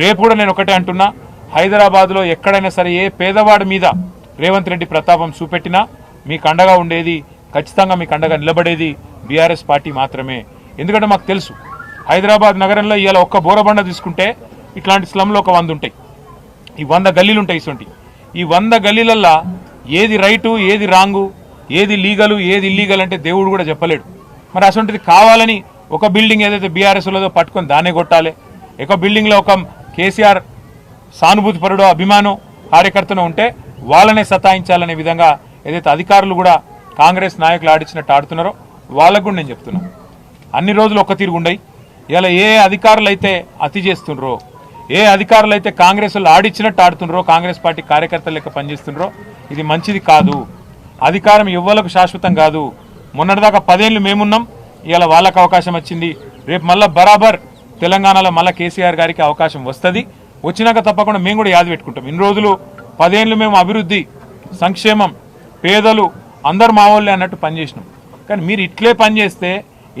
రేపు కూడా నేను ఒకటే అంటున్నా హైదరాబాద్లో ఎక్కడైనా సరే ఏ పేదవాడి మీద రేవంత్ రెడ్డి ప్రతాపం చూపెట్టినా మీకు అండగా ఉండేది ఖచ్చితంగా మీకు అండగా నిలబడేది బీఆర్ఎస్ పార్టీ మాత్రమే. ఎందుకంటే మాకు తెలుసు హైదరాబాద్ నగరంలో ఇవాళ ఒక్క బోరబండ తీసుకుంటే ఇట్లాంటి స్లమ్లో ఒక వంద ఉంటాయి. ఈ వంద గల్లీలు ఉంటాయి ఇటువంటి. ఈ వంద గల్లీలల్లా ఏది రైటు ఏది రాంగు ఏది లీగలు ఏది ఇల్లీగల్ అంటే దేవుడు కూడా చెప్పలేడు. మరి అటువంటిది కావాలని ఒక బిల్డింగ్ ఏదైతే బీఆర్ఎస్ ఉన్నదో పట్టుకొని దాన్నే కొట్టాలి. ఒక బిల్డింగ్లో ఒక కేసీఆర్ సానుభూతిపరుడు అభిమానం కార్యకర్తను ఉంటే వాళ్ళనే సతాయించాలనే విధంగా ఏదైతే అధికారులు కూడా కాంగ్రెస్ నాయకులు ఆడించినట్టు ఆడుతున్నారో వాళ్ళకు కూడా నేను చెప్తున్నాను అన్ని రోజులు ఒక్క తీరు ఉండయి ఇలా ఏ అధికారులు అయితే అతి చేస్తుండ్రో ఏ అధికారులు అయితే కాంగ్రెస్ ఆడిచ్చినట్టు ఆడుతుండ్రో కాంగ్రెస్ పార్టీ కార్యకర్తలు లెక్క పనిచేస్తుండ్రో ఇది మంచిది కాదు. అధికారం ఇవ్వలకు శాశ్వతం కాదు. మొన్నటిదాకా పదేళ్ళు మేమున్నాం. ఇవాళ వాళ్ళకు అవకాశం వచ్చింది. రేపు మళ్ళీ బరాబర్ తెలంగాణలో మళ్ళీ కేసీఆర్ గారికి అవకాశం వస్తుంది. వచ్చినాక తప్పకుండా మేము కూడా యాది పెట్టుకుంటాం. ఇన్ని రోజులు పదేళ్ళు మేము అభివృద్ధి సంక్షేమం పేదలు అందరు మా అన్నట్టు పనిచేసినాం కానీ మీరు ఇట్లే పనిచేస్తే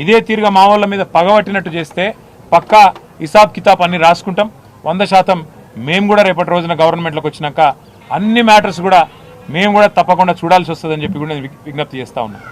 ఇదే తీరుగా మావోళ్ళ మీద పగబట్టినట్టు చేస్తే పక్కా హిసాబ్ కితాబ్ అన్ని రాసుకుంటాం. వంద శాతం మేము కూడా రేపటి రోజున గవర్నమెంట్లోకి వచ్చినాక అన్ని మ్యాటర్స్ కూడా మేము కూడా తప్పకుండా చూడాల్సి వస్తుందని చెప్పి కూడా విజ్ఞప్తి చేస్తా ఉన్నాం.